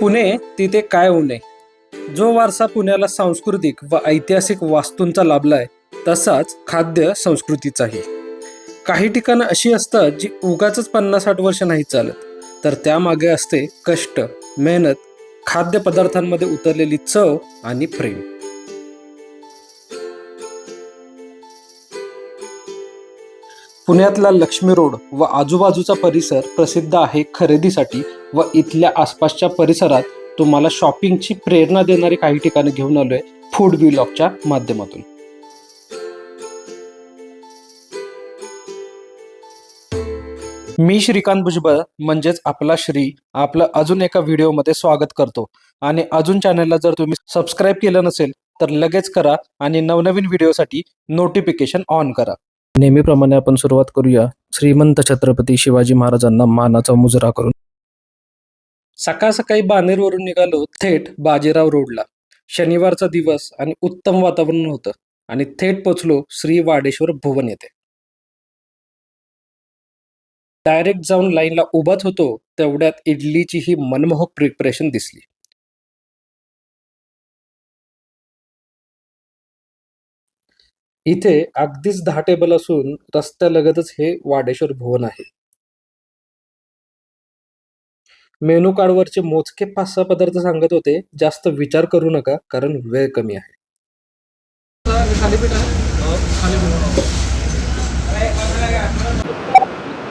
पुणे तिथे काय उणे जो वारसा पुण्याला सांस्कृतिक व ऐतिहासिक वास्तूंचा लाभलाय तसाच खाद्य संस्कृतीचाही. काही ठिकाणं अशी असतात जी उगाच पन्नास साठ वर्ष नाही चालत तर त्यामागे असते कष्ट मेहनत खाद्यपदार्थांमध्ये उतरलेली चव आणि प्रेम. पुण्यातला लक्ष्मी रोड व आजूबाजूचा परिसर प्रसिद्ध आहे खरेदीसाठी व इथल्या आसपासच्या परिसरात तुम्हाला शॉपिंगची प्रेरणा देणारी काही ठिकाणी घेऊन आलोय फूड व्लॉगच्या माध्यमातून. मी श्रीकांत भुजबळ म्हणजेच आपला श्री आपलं अजून एका व्हिडिओमध्ये स्वागत करतो. आणि अजून चॅनलला जर तुम्ही सबस्क्राईब केलं नसेल तर लगेच करा आणि नवनवीन व्हिडिओसाठी नोटिफिकेशन ऑन करा. नेहमीप्रमाणे आपण सुरुवात करूया श्रीमंत छत्रपती शिवाजी महाराजांना मानाचा मुजरा करून. सकाळ सकाळी बानेरवरून निघालो थेट बाजीराव रोडला. शनिवारचा दिवस आणि उत्तम वातावरण होतं आणि थेट पोचलो श्री वाडेश्वर भुवन येथे. डायरेक्ट जाऊन लाईनला उभाच होतो तेवढ्यात इडलीची ही मनमोहक प्रिपरेशन दिसली. इथे अगदीच दहा टेबल असून रस्त्यालगतच हे वाडेश्वर भुवन आहे. मेनू कार्डवरचे मोजके पाच सहा पदार्थ सांगत होते. जास्त विचार करू नका कारण वेळ कमी आहे.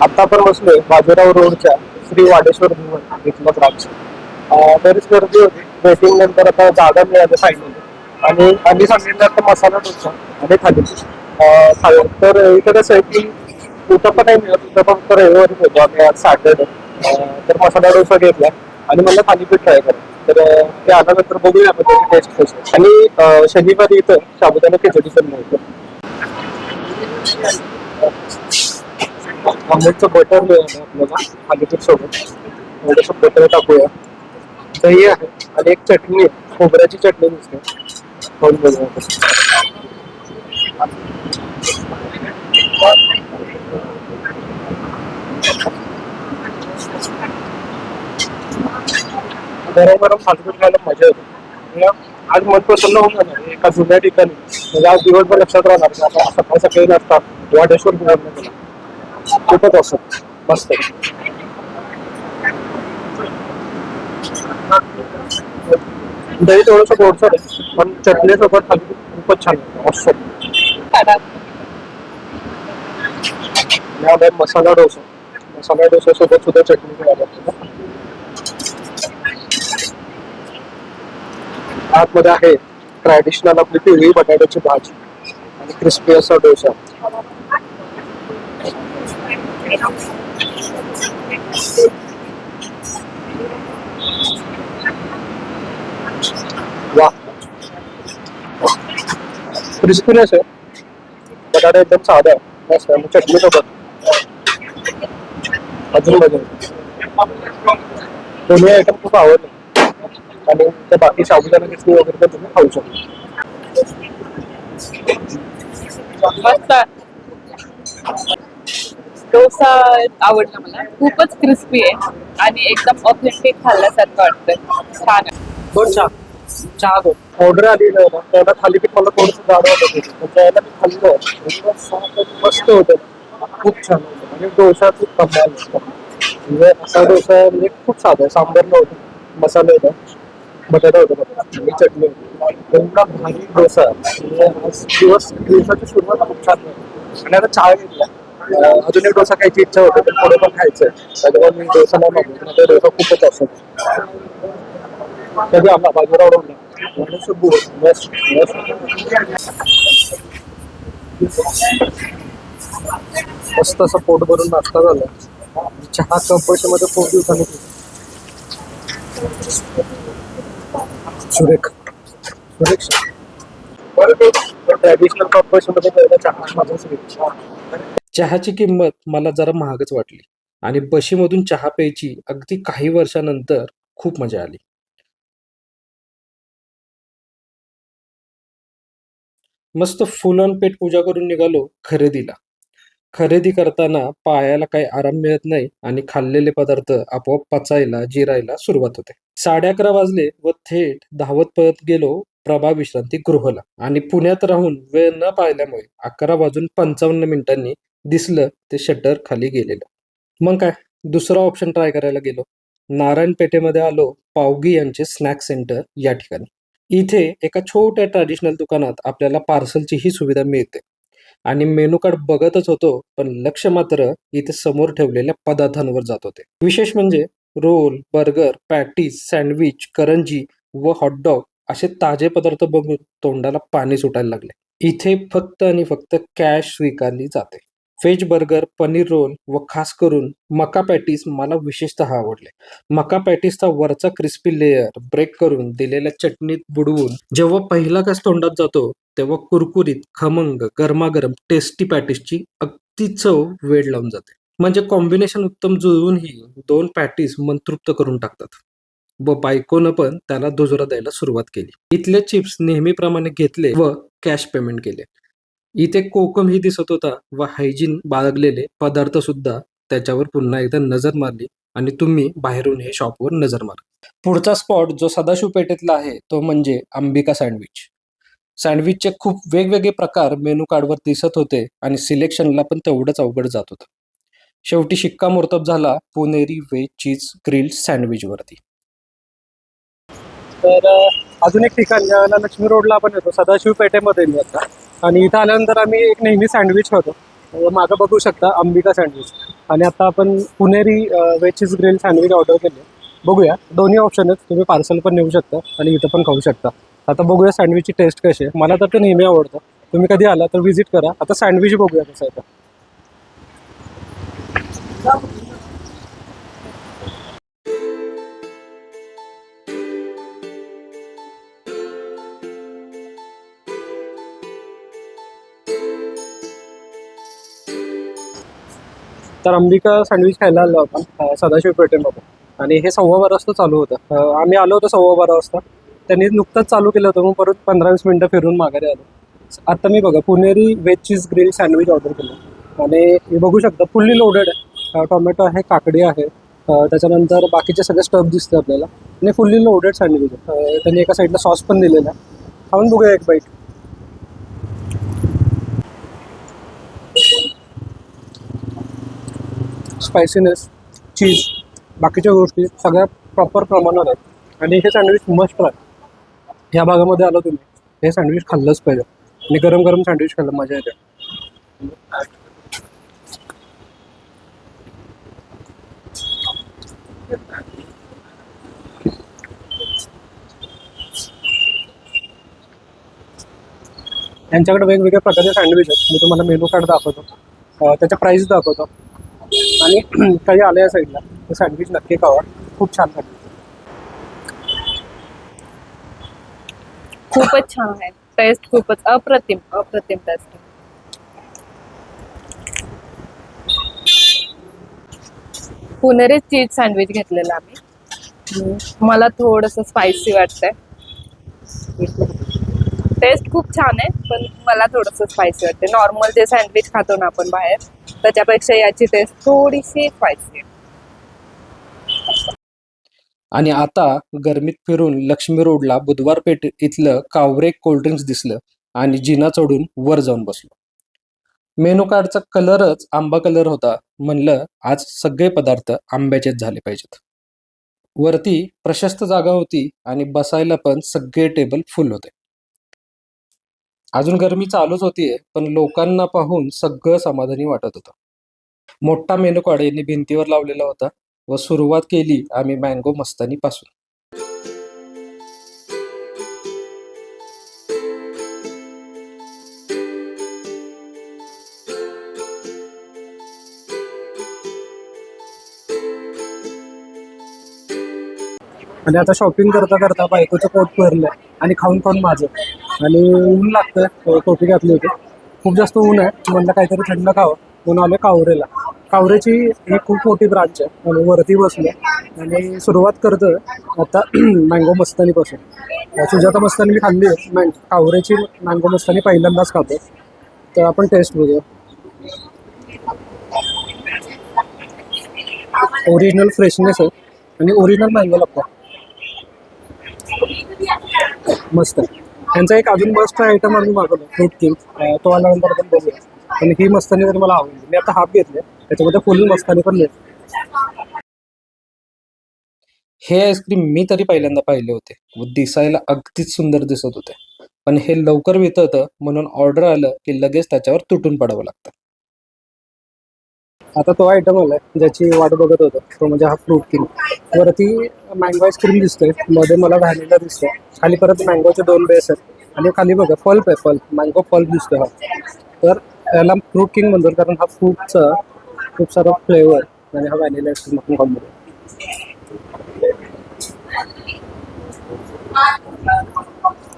आता आपण बसलोय बाजीराव रोडच्या श्री वाडेश्वर भुवन इथलं ब्रांच बरीच गर्दी होती. वेटिंग नंतर आता जागा मिळाली फायनल आणि आम्ही सांगितलं तर मसाला डोसा आणि थालीपीठ अं, तर इथे कसं आहे की कुठं पण नाही मिळत पण फक्त रविवारी होतो आम्ही आज सॅटर्डे तर मसाला डोसा घेतला आणि मला थालीपीठ ट्राय करा. तर ते आल्यानंतर बघूया आपण त्याची टेस्ट कशी आणि शनिवारी इथं साबुदाणा खिचडी पण मिळतं. अमूलचं बटर मिळालं आपल्याला थालीपीठ सोबत. थोडंसं बटर टाकूया. दही आहे आणि एक चटणी आहे. खोबऱ्याची चटणी दिसते गरम गरम खायला मजा येते. म्हणजे आज मन प्रसन्न होऊन जाणार एका जुन्या ठिकाणी. म्हणजे आज दिवसभर लक्षात राहणार की आपण सकाळ सकाळी नसतात वाटेश्वर भुवन गेला खूपच असत मस्त. दही थोडस गोडसर आहे पण चटणी सोबत थालीपीठ खूपच छान आहे. मस्त मसाला डोसा मसाला डोसा सोबत सुद्धा चटणी मिळाली आपल्याला. आतमध्ये आहे ट्रॅडिशनल आपली पिवळी बटाट्याची भाजी आणि क्रिस्पी असा डोसा वा क्रिस्पीनेस आहे बटाटा एकदम साधा आहे मस्त आहे चटणी सोबत अजून येते. दोन्ही आयटम खूप आवडले आणि त्या बाकी साबुदाणा खिचडी वगैरे पण तुम्ही खाऊ शकता मस्त डोसा आवडला मला. खूपच क्रिस्पी आहे. आणि एकदम ऑथेंटिक खाल्ल्यासारखं वाटतंय. छान आहे. चहा चहा दोन ऑर्डर आली त्याला थालीपीठ मला थोडस जाड वाटत होतं. पण त्याला मी खाल्लं. एकदम soft मस्त होतं. खूप छान होतं. म्हणजे डोसा खूप कमाल म्हणजे असा डोसा म्हणजे खूप साधा आहे. सांबर नव्हतं. मसाला होता. बटाटा होता बघा चटणी होती. एवढा भारी डोसा. म्हणजे दिवस दिवसाची सुरुवात खूप छान झाली. आणि आता चहा घेतला. अजून एक डोसा खायची इच्छा होती पण पुढे पण खायचं त्याच्यामुळे मी डोसा नाही मागवतो डोसा खूपच असतो कधी आला बाजूला मस्त मस्त असं पोट भरून नाश्ता झाला. चहा कंपल्शनमध्ये खूप दिवसांनी. सुरेख. सुरेख ट्रॅडिशनल कंपल्शनमध्ये चहा. माझा चहाची किंमत मला जरा महागच वाटली. आणि बशीमधून चहा प्यायची अगदी काही वर्षानंतर खूप मजा आली. मस्त फुल ऑन पेट पूजा करून निघालो खरेदीला. खरेदी करताना पायाला काही आराम मिळत नाही आणि खाल्लेले पदार्थ आपोआप पचायला जिरायला सुरुवात होते. साडे अकरा वाजले व थेट धावत पळत गेलो प्रभा विश्रांती गृहला. आणि पुण्यात राहून वेळ न पाहिल्यामुळे अकरा वाजून पंचावन्न मिनिटांनी दिसलं ते शटर खाली गेलेलं. मग काय? दुसरा ऑप्शन ट्राय करायला गेलो. नारायण पेठेमध्ये आलो पावगी यांचे स्नॅक सेंटर या ठिकाणी. इथे एका छोट्या ट्रॅडिशनल दुकानात आपल्याला पार्सलची ही सुविधा मिळते. आणि मेनू कार्ड बघतच होतो पण लक्ष मात्र इथे समोर ठेवलेल्या पदार्थांवर जात होते. विशेष म्हणजे रोल बर्गर पॅटीस सँडविच करंजी व हॉटडॉग असे ताजे पदार्थ बघून तोंडाला पाणी सुटायला लागले. इथे फक्त आणि फक्त कॅश स्वीकारली जाते. व्हेज बर्गर पनीर रोल व खास करून मका पॅटीस मला विशेषतः आवडले. मका पॅटीसचा वरचा क्रिस्पी लेअर ब्रेक करून दिलेल्या चटणीत बुडवून जेव्हा पहिला कस तोंडात जातो तेव्हा कुरकुरीत खमंग गरमागरम टेस्टी पॅटीसची अगदी चव वेळ लावून जाते. म्हणजे कॉम्बिनेशन उत्तम जुळूनही दोन पॅटीस मंतृप्त करून टाकतात. व बायकोनं पण त्याला दुजोरा द्यायला सुरुवात केली. इथले चिप्स नेहमीप्रमाणे घेतले व कॅश पेमेंट केले. इथे कोकम ही दिसत होता व हायजीन बाळगलेले पदार्थ सुद्धा त्याच्यावर पुन्हा एकदा नजर मारली आणि तुम्ही बाहेरून हे शॉपवर नजर मारा. पुढचा स्पॉट जो सदाशिव पेठेतला आहे तो म्हणजे अंबिका सँडविच. सँडविचचे खूप वेगवेगळे प्रकार मेनू कार्डवर दिसत होते आणि सिलेक्शनला पण तेवढंच अवघड जात होतं. शेवटी शिक्कामोर्तब झाला पुणेरी व्हेज चीज ग्रिल्ड सँडविचवरती. तर अजून एक ठिकाण ज्यावेळेला लक्ष्मी रोडला आपण येतो सदाशिव पेठेमध्ये आता आणि इथं आल्यानंतर आम्ही एक नेहमी सँडविच खातो. म्हणजे मागं बघू शकता अंबिका सँडविच. आणि आता आपण पुणेरी veg cheese grill sandwich order केले. बघूया. दोन्ही ऑप्शन आहेत. तुम्ही पार्सल पण नेऊ शकता आणि इथं पण खाऊ शकता. आता बघूया सँडविचची टेस्ट कशी आहे. मला तर ते नेहमी आवडतं. तुम्ही कधी आला तर व्हिजिट करा. आता सँडविच बघूया कसं आहे तर अंबिका सँडविच खायला आलो आपण सदाशिव पेठेमध्ये आणि हे सव्वा बारा वाजता चालू होतं. आम्ही आलो होतो सव्वा बारा वाजता. त्यांनी नुकतंच चालू केलं होतं मग परत पंधरा वीस मिनटं फिरून माघारी आलो. आता मी बघा पुणेरी veg cheese grill sandwich order केलं. आणि हे बघू शकता फुल्ली लोडेड आहे. टोमॅटो आहे काकडी आहे. त्याच्यानंतर बाकीचे सगळे स्टफ दिसते आपल्याला. आणि फुल्ली लोडेड सँडविच आहे. त्यांनी एका साईडला सॉस पण दिलेला आहे. खाऊन बघूया एक बाईट स्पायसीनेस चीज बाकीच्या गोष्टी सगळ्या प्रॉपर प्रमाणात आहेत. आणि हे सँडविच मस्ट आहे ह्या भागामध्ये आलो तुम्ही हे सँडविच खाल्लंच पाहिजे. आणि गरम गरम सँडविच खाल्लं मजा येते. यांच्याकडे वेगवेगळ्या प्रकारचे सँडविच आहेत. मी तुम्हाला मेनू कार्ड दाखवतो. त्याच्या प्राईस दाखवतो. आणि काही आलं या साईडला. तर सँडविच नक्की खावा. खूप छान सँडविच खूपच छान आहे. टेस्ट खूपच अप्रतिम अप्रतिम टेस्ट पुणेरी चीज़ सँडविच घेतलेलं आम्ही. हम्म, मला थोडस स्पायसी वाटतंय. टेस्ट खूप छान आहे पण मला थोडस स्पायसी वाटते नॉर्मल जे सँडविच खातो ना आपण बाहेर त्याच्यापेक्षा याची टेस्ट थोडीशी स्पायसी आहे. आणि आता गर्मीत फिरून लक्ष्मी रोडला बुधवार पेठ इथलं कावरे कोल्ड्रिंक्स दिसलं आणि जिना चढून वर जाऊन बसलो. मेनू कार्डचा कलरच आंबा कलर होता म्हणलं आज सगळे पदार्थ आंब्याचेच झाले पाहिजेत. वरती प्रशस्त जागा होती आणि बसायला पण सगळे टेबल फुल होते. अजून गरमी चालूच होतीये पण लोकांना पाहून सगळं समाधानी वाटत होतं. मोठा मेनू कार्ड यांनी भिंतीवर लावलेला होता व सुरुवात केली आम्ही मँगो मस्तानी पासून. आणि आता शॉपिंग करता करता बायकोचं पोट भरलं आणि खाऊन खाऊन माझं. आणि ऊन लागतं टोपी घातली होती. खूप जास्त ऊन आहे. म्हणलं काहीतरी थंड खावं. म्हणून आलो कावरेला. कावरेची ही खूप मोठी ब्रांच आहे. आणि वरती बसलो आणि सुरुवात करतो आता मँगो मस्तानीपासून सुजाता मस्तानी मी खाल्ली आहे. मँग कावरेची मँगो मस्तानी पहिल्यांदाच खातो तर आपण टेस्ट बघूया. ओरिजिनल फ्रेशनेस आहे. आणि ओरिजिनल मँगो लागतो मस्त आहे. त्यांचा एक अजून मस्त आयटम आम्ही मागवला फ्रूट किंग तो आल्यानंतर आपण बघूया. पण ही मस्तानी तर मला आवडली मी आता हाफ घेतले त्याच्यामध्ये फुल मस्तानी पण मिळते. हे आईस्क्रीम मी तरी पहिल्यांदा पाहिले होते. व दिसायला अगदीच सुंदर दिसत होते. पण हे लवकर वितळतं म्हणून ऑर्डर आलं की लगेच त्याच्यावर तुटून पडावं लागतं. आता तो आयटम आलाय ज्याची वाट बघत होतो तो म्हणजे हा फ्रूट किंग वरती मँगो आईस्क्रीम दिसतोय. मध्ये मला व्हॅनिला दिसतोय. खाली परत मँगोचे दोन बेस आहेत. आणि खाली बघा पल्प आहे पल्प मँगो पल्प दिसतोय हा. तर याला फ्रूट किंग म्हणतो कारण हा फ्रूटचा खूप सारा फ्लेवर आणि हा व्हॅनिला आईस्क्रीम आपण कॉम्बिनेशन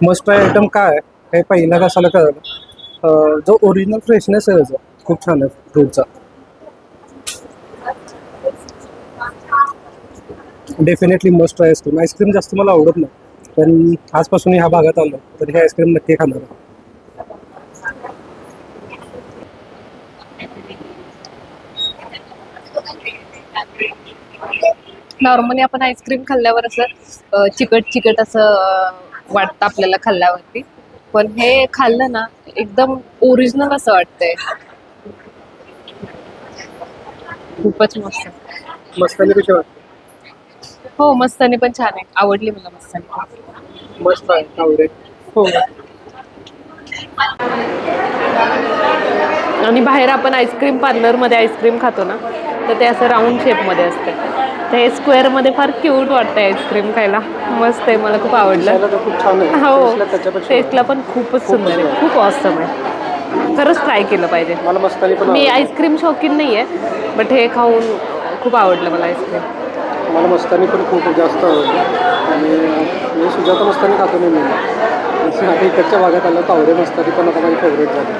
मस्त आयटम काय हे पहिल्या कसाला कळलं? जो ओरिजिनल फ्रेशनेस आहे त्याचा खूप छान आहे फ्रूटचा definitely must try ice cream ice cream जास्त मला आवडत नाही. पण आजपासून ह्या भागात आलो तर हे आईस्क्रीम नक्की खाणार आहे. नॉर्मली आपण आईस्क्रीम खाल्ल्यावर असं चिकट चिकट असं वाटतं आपल्याला खाल्ल्यावरती. पण हे खाल्लं ना एकदम ओरिजिनल असं वाटतंय. खूपच मस्त. वाटते? हो मस्तानी पण छान आहे. आवडली मला मस्तानी. मस्त आहे हो. आणि बाहेर आपण आईस्क्रीम पार्लरमध्ये आईस्क्रीम खातो ना तर ते असं राऊंड शेपमध्ये असते. तर हे स्क्वेअरमध्ये फार क्यूट वाटतं आईस्क्रीम खायला. मस्त आहे मला खूप आवडलं. खूप छान हो. टेस्टला पण खूपच सुंदर आहे. खूप ऑसम आहे. खरंच ट्राय केलं पाहिजे. मला मस्तानी पण मी. आईस्क्रीम शौकीन नाही आहे बट हे खाऊन खूप आवडलं मला आईस्क्रीम मला मस्तानी पण खूप जास्त आणि मी सुजाता मस्तानी खातो नाही मी आता इकडच्या भागात आलं कावरे मस्तानी पण आता माझी फेवरेट झाली.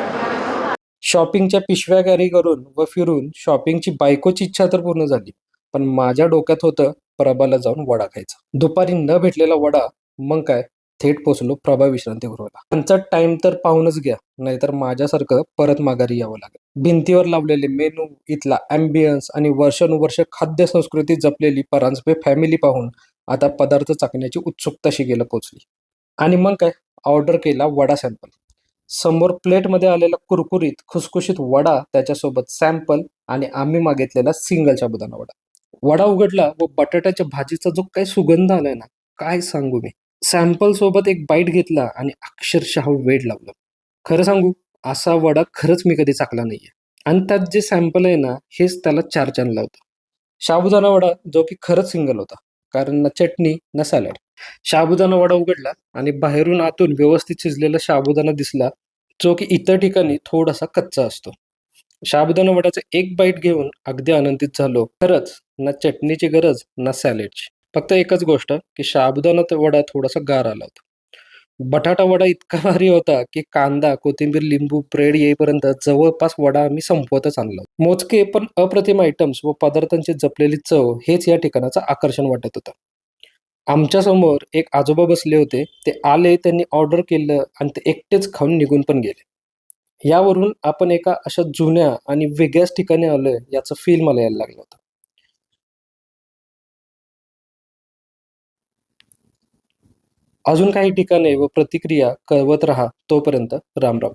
शॉपिंगच्या पिशव्या कॅरी करून व फिरून शॉपिंगची बायकोची इच्छा तर पूर्ण झाली. पण माझ्या डोक्यात होतं प्रभाला जाऊन वडा खायचा. दुपारी न भेटलेला वडा मग काय? थेट पोचलो प्रभा विश्रांतीगृहाला त्यांचा टाइम तर पाहूनच घ्या नाहीतर माझ्यासारखं परत माघारी यावं लागेल. भिंतीवर लावलेले मेनू इथला अँबियन्स आणि वर्षानुवर्ष खाद्य संस्कृती जपलेली परांजपे फॅमिली पाहून आता पदार्थ चाकण्याची उत्सुकता शिकेला पोचली आणि मग काय? ऑर्डर केला वडा सॅम्पल समोर प्लेटमध्ये आलेला कुरकुरीत खुसखुशीत वडा त्याच्यासोबत सॅम्पल आणि आम्ही मागितलेला सिंगल साबुदाणा वडा. वडा उघडला व बटाट्याच्या भाजीचा जो काही सुगंध आलाय ना काय सांगू मी? सॅम्पल सोबत एक बाईट घेतला आणि अक्षरशः वेळ लावलं खरं सांगू असा वडा खरंच मी कधी चाकला नाहीये. आणि त्यात जे सॅम्पल आहे ना हेच त्याला चार चांद लावतं. शाबुदाना वडा जो की खरंच सिंगल होता कारण ना चटणी ना सॅलड साबुदाणा वडा उघडला आणि बाहेरून आतून व्यवस्थित शिजलेला शाबुदाना दिसला जो की इतर ठिकाणी थोडासा कच्चा असतो. शाबुदाना वड्याचं एक बाईट घेऊन अगदी आनंदित झालो. खरंच ना चटणीची गरज ना सॅलेडची फक्त एकच गोष्ट की साबुदाणा वडा थोडासा गार आला होता. बटाटा वडा इतका भारी होता की कांदा कोथिंबीर लिंबू ब्रेड येईपर्यंत जवळपास वडा आम्ही संपवतच आणला मोजके पण अप्रतिम आयटम्स व पदार्थांची जपलेली चव हेच या ठिकाणाचं आकर्षण वाटत होतं. आमच्यासमोर एक आजोबा बसले होते. ते आले त्यांनी ऑर्डर केलं आणि ते एकटेच खाऊन निघून पण गेले. यावरून आपण एका अशा जुन्या आणि वेगळ्याच ठिकाणी आलोय याचं फील मला यायला लागलं होतं. अजून काही ठिकाणे व प्रतिक्रिया कळवत राहा तोपर्यंत रामराम